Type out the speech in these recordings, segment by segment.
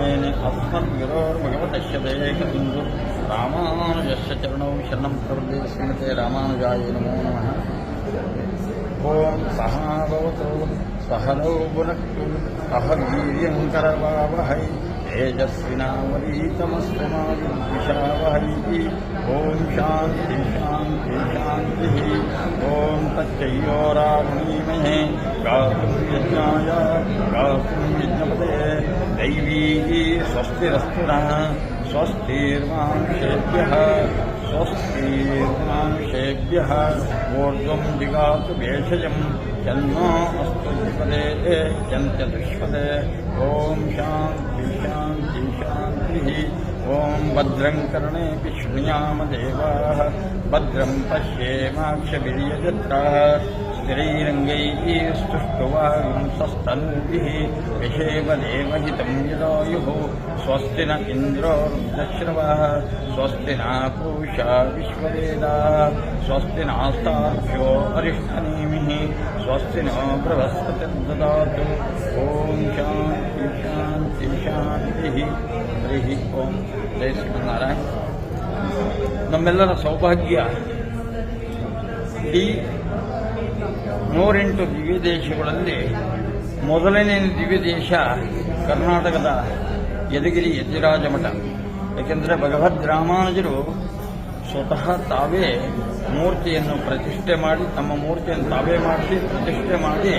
శ్రీరామేణ అస్మద్గురోర్ భగవతశ్చేక సింధు రామానుజస్య చరణం శరణం ప్రవృద్ధి శ్రీమతే రామానుజాయ నమో నమ ఓం సహాభవతు సహనౌ పునక్కు సహ వీర్యం కరవావహై తేజస్వినావరీతమస్మాయుషావహై ఓం శాంతి శాంతి శాంతి ఓం తచ్చయ్యో రామణీమహే గాయ स्वस्तिरस्तु नः स्वस्तिर्मांशेभ्यः स्वस्तिर्मांशेभ्यः ऊर्ध्वं दिगातु भेषजं जन्मो अस्तु द्विपदे यन्त्यदुष्पदे ॐ शान्ति शान्ति शान्तिः ॐ भद्रं कर्णेऽपि शृणुयामदेवाः भद्रं पश्येमाक्षभिर्यजत्राः स्त्रीरङ्गैः स्तुष्टुवांसस्तनूभिः यशेव देवहितं यदायुः स्वस्ति न इन्द्रो दश्रवः स्वस्ति न पूषा विश्ववेदाः स्वस्ति नास्ताभ्यो अरिष्टनेमिः स्वस्ति नो बृहस्पतिर्ददातु ॐ शान्ति शान्ति शान्तिः हरिः ಓಂ ಜಯ ಶ್ರೀಮನ್ನಾರಾಯಣ ನಮ್ಮೆಲ್ಲರ ಸೌಭಾಗ್ಯ ಇಡೀ ನೂರೆಂಟು ದಿವ್ಯ ದೇಶಗಳಲ್ಲಿ ಮೊದಲನೇ ದಿವ್ಯ ದೇಶ ಕರ್ನಾಟಕದ ಯದಗಿರಿ ಯಜ್ಜರಾಜ ಮಠ ಏಕೆಂದರೆ ಭಗವದ್ ರಾಮಾನುಜರು ಸ್ವತಃ ತಾವೇ ಮೂರ್ತಿಯನ್ನು ಪ್ರತಿಷ್ಠೆ ಮಾಡಿ, ತಮ್ಮ ಮೂರ್ತಿಯನ್ನು ತಾವೇ ಮಾಡಿಸಿ, ಪ್ರತಿಷ್ಠೆ ಮಾಡಿ,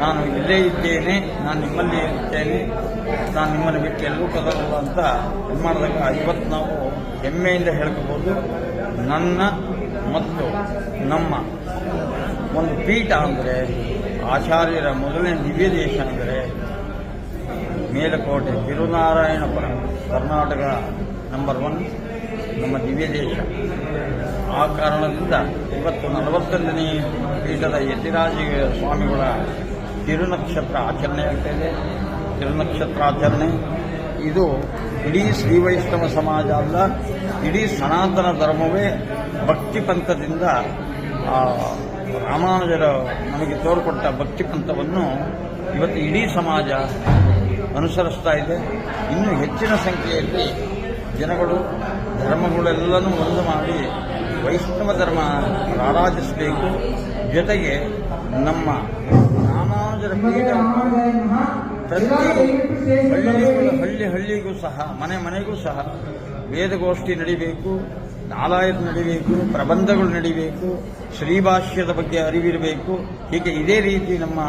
ನಾನು ಇಲ್ಲೇ ಇದ್ದೇನೆ, ನಾನು ನಿಮ್ಮಲ್ಲಿ ಇರ್ತೇನೆ, ನಾನು ನಿಮ್ಮನ್ನು ಬಿಟ್ಟು ಎಲ್ಲೂ ಕದಲ್ಲ ಅಂತ ಮಾಡಿದಾಗ ಇವತ್ತು ನಾವು ಹೆಮ್ಮೆಯಿಂದ ಹೇಳ್ಕೋಬೋದು. ನನ್ನ ಮತ್ತು ನಮ್ಮ ಒಂದು ಪೀಠ ಅಂದರೆ ಆಚಾರ್ಯರ ಮೊದಲನೇ ದಿವ್ಯ ದೇಶ ಅಂದರೆ ಮೇಲುಕೋಟೆ ತಿರುನಾರಾಯಣಪುರ ಕರ್ನಾಟಕ ನಂಬರ್ ಒನ್ ನಮ್ಮ ದಿವ್ಯ ದೇಶ. ಆ ಕಾರಣದಿಂದ ಇವತ್ತು ನಲವತ್ತೊಂದನೇ ಪೀಠದ ಯತಿರಾಜ ಸ್ವಾಮಿಗಳ ತಿರುನಕ್ಷತ್ರ ಆಚರಣೆ ಆಗ್ತಾಯಿದೆ ಇದೆ ತಿರುನಕ್ಷತ್ರ ಆಚರಣೆ ಇದು ಇಡೀ ಶ್ರೀವೈಷ್ಣವ ಸಮಾಜ ಅಲ್ಲ, ಇಡೀ ಸನಾತನ ಧರ್ಮವೇ ಭಕ್ತಿ ಪಂಥದಿಂದ ರಾಮಾನುಜರ ನಮಗೆ ತೋರ್ಕೊಟ್ಟ ಭಕ್ತಿ ಪಂಥವನ್ನು ಇವತ್ತು ಇಡೀ ಸಮಾಜ ಅನುಸರಿಸ್ತಾ ಇದೆ. ಇನ್ನೂ ಹೆಚ್ಚಿನ ಸಂಖ್ಯೆಯಲ್ಲಿ ಜನಗಳು, ಧರ್ಮಗಳೆಲ್ಲನೂ ಒಂದು ಮಾಡಿ ವೈಷ್ಣವ ಧರ್ಮ ಆರಾಧಿಸಬೇಕು ಜೊತೆಗೆ ನಮ್ಮ ರಾಮಾನುಜರ ಪ್ರತಿ ಹಳ್ಳಿ ಹಳ್ಳಿಗೂ ಸಹ, ಮನೆ ಮನೆಗೂ ಸಹ ವೇದಗೋಷ್ಠಿ ನಡಿಬೇಕು. ನಾಲಾಯದ ನಡಿಬೇಕು, ಪ್ರಬಂಧಗಳು ನಡಿಬೇಕು ಶ್ರೀಭಾಷ್ಯದ ಬಗ್ಗೆ ಅರಿವಿರಬೇಕು. ಹೀಗೆ ಇದೇ ರೀತಿ ನಮ್ಮ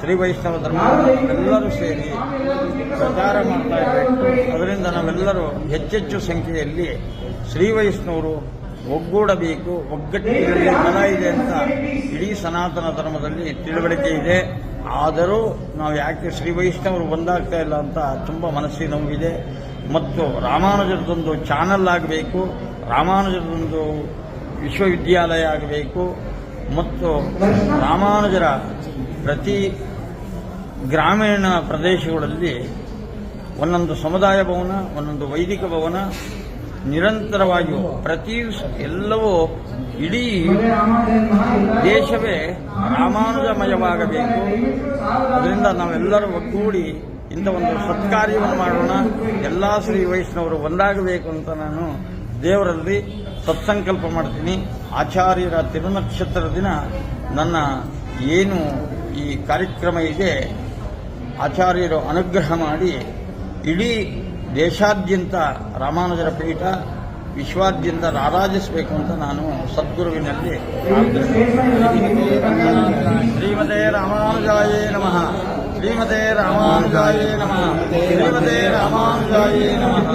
ಶ್ರೀ ವೈಷ್ಣವ ಧರ್ಮ ಎಲ್ಲರೂ ಸೇರಿ ಪ್ರಚಾರ ಮಾಡ್ತಾ ಇರಬೇಕು. ಅದರಿಂದ ನಾವೆಲ್ಲರೂ ಹೆಚ್ಚೆಚ್ಚು ಸಂಖ್ಯೆಯಲ್ಲಿ ಶ್ರೀ ವೈಷ್ಣವರು ಒಗ್ಗೂಡಬೇಕು. ಒಗ್ಗಟ್ಟಿನಲ್ಲಿ ಬಲ ಇದೆ ಅಂತ ಇಡೀ ಸನಾತನ ಧರ್ಮದಲ್ಲಿ ತಿಳುವಳಿಕೆ ಇದೆ. ಆದರೂ ನಾವು ಯಾಕೆ ಶ್ರೀ ವೈಷ್ಣವರು ಒಂದಾಗ್ತಾ ಇಲ್ಲ ಅಂತ ತುಂಬ ಮನಸ್ಸಿಗೆ ನೋವಿದೆ. ಮತ್ತು ರಾಮಾನುಜರದೊಂದು ಚಾನಲ್ ಆಗಬೇಕು. ರಾಮಾನುಜರದೊಂದು ವಿಶ್ವವಿದ್ಯಾಲಯ ಆಗಬೇಕು ಮತ್ತು ರಾಮಾನುಜರ ಪ್ರತಿ ಗ್ರಾಮೀಣ ಪ್ರದೇಶಗಳಲ್ಲಿ ಒಂದೊಂದು ಸಮುದಾಯ ಭವನ, ಒಂದೊಂದು ವೈದಿಕ ಭವನ, ನಿರಂತರವಾಗಿ ಪ್ರತಿ ಎಲ್ಲವೂ ಇಡೀ ದೇಶವೇ ರಾಮಾನುಜಮಯವಾಗಬೇಕು. ಅದರಿಂದ ನಾವೆಲ್ಲರೂ ಒಗ್ಗೂಡಿ ಇಂಥ ಒಂದು ಸತ್ಕಾರ್ಯವನ್ನು ಮಾಡೋಣ. ಎಲ್ಲ ಶ್ರೀ ವಯಸ್ಸಿನವರು ಒಂದಾಗಬೇಕು ಅಂತ ನಾನು ದೇವರಲ್ಲಿ ಸತ್ಸಂಕಲ್ಪ ಮಾಡ್ತೀನಿ. ಆಚಾರ್ಯರ ತಿರುನಕ್ಷತ್ರ ದಿನ ನನ್ನ ಏನು ಈ ಕಾರ್ಯಕ್ರಮ ಇದೆ, ಆಚಾರ್ಯರು ಅನುಗ್ರಹ ಮಾಡಿ ಇಡೀ ದೇಶಾದ್ಯಂತ ರಾಮಾನುಜರ ಪೀಠ ವಿಶ್ವಾದ್ಯಂತ ರಾರಾಜಿಸಬೇಕು ಅಂತ ನಾನು ಸದ್ಗುರುವಿನಲ್ಲಿ ಶ್ರೀಮದೆ ರಾಮಾನುಜಾಯೇ ನಮಃ. ಶ್ರೀಮದೆ ರಾಮಾನುಜಾಯೇ ನಮಃ. ಶ್ರೀಮದೆ ರಾಮಾನುಜಾಯೇ ನಮಃ.